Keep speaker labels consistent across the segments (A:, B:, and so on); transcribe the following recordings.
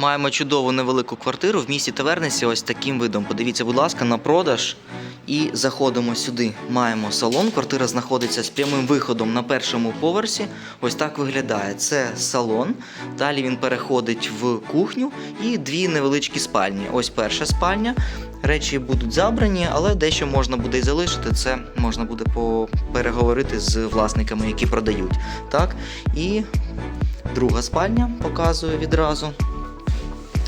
A: Маємо чудову невелику квартиру в місті Тавернесі. Ось таким видом. Подивіться, будь ласка, на продаж. І заходимо сюди. Маємо салон. Квартира знаходиться з прямим виходом на першому поверсі. Ось так виглядає. Це салон. Далі він переходить в кухню і дві невеличкі спальні. Ось перша спальня. Речі будуть забрані, але дещо можна буде і залишити. Це можна буде переговорити з власниками, які продають. Так, і друга спальня показую відразу.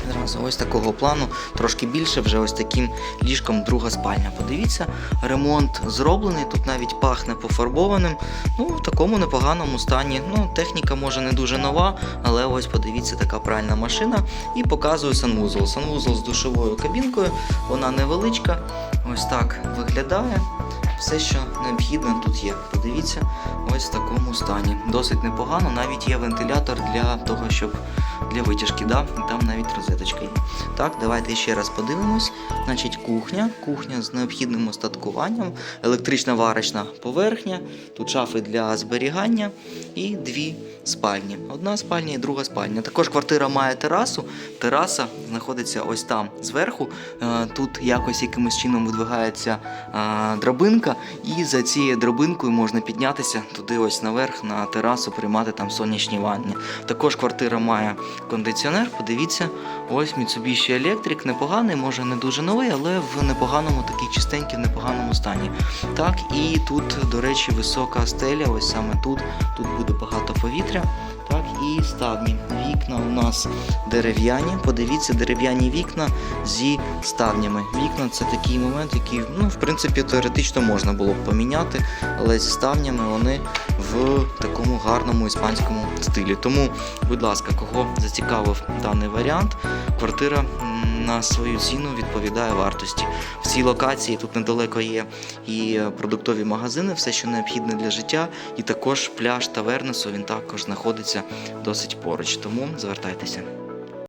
A: Відразу ось такого плану, трошки більше, вже ось таким ліжком друга спальня. Подивіться, ремонт зроблений, тут навіть пахне пофарбованим. Ну, в такому непоганому стані. Ну, техніка може не дуже нова, але ось подивіться, така пральна машина. І показую санвузол. Санвузол з душовою кабінкою, вона невеличка. Ось так виглядає. Все, що необхідне тут є. Подивіться, ось в такому стані. Досить непогано, навіть є вентилятор для того, щоб для витяжки, да? там навіть розеточка є. Так, давайте ще раз подивимось. Значить, кухня, кухня з необхідним остаткуванням, електрична варочна поверхня, тут шафи для зберігання і дві спальні. Одна спальня і друга спальня. Також квартира має терасу. Тераса знаходиться ось там зверху. Е, Тут якось якимось чином видвигається е, драбинка, і за цією драбинкою можна піднятися туди, ось наверх, на терасу, приймати там сонячні ванні. Також квартира має кондиціонер. Подивіться, ось Mitsubishi Electric, непоганий, може не дуже новий, але в непоганому, такий чистенький, в непоганому стані. Так, і тут, до речі, висока стеля, ось саме тут. Тут буде багато повітря. І ставні. Вікна у нас дерев'яні. Подивіться, дерев'яні вікна зі ставнями. Вікна це такий момент, який, ну, в принципі, теоретично можна було б поміняти, але зі ставнями вони в такому гарному іспанському стилі. Тому, будь ласка, кого зацікавив даний варіант, квартира на свою ціну відповідає вартості. В цій локації тут недалеко є і продуктові магазини, все, що необхідне для життя, і також пляж Тавернесу він також знаходиться досить поруч. Тому звертайтеся.